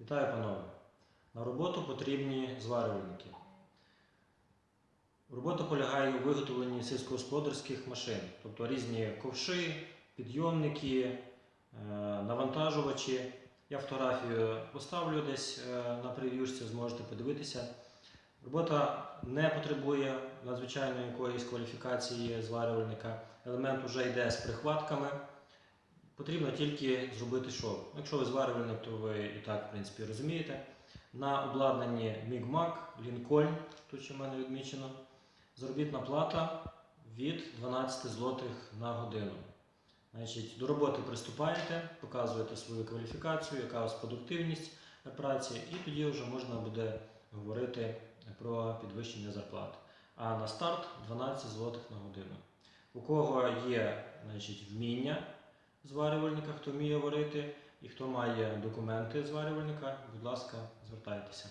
Вітаю, панове! На роботу потрібні зварювальники. Робота полягає у виготовленні сільськогосподарських машин, тобто різні ковши, підйомники, е, навантажувачі. Я фотографію поставлю десь е, на прев'юшці, зможете подивитися. Робота не потребує надзвичайної якоїсь кваліфікації зварювальника. Елемент вже йде з прихватками. Потрібно тільки зробити шов. Якщо ви зварювальник, то ви і так, в принципі, розумієте. На обладнанні Мігмак, Лінкольн, тут що в мене відмічено, заробітна плата від 12 злотих на годину. Значить, до роботи приступаєте, показуєте свою кваліфікацію, яка у вас продуктивність праці, і тоді вже можна буде говорити про підвищення зарплати. А на старт 12 злотих на годину. У кого є значить, вміння зварювальника, хто вміє варити і хто має документи зварювальника, будь ласка, звертайтеся.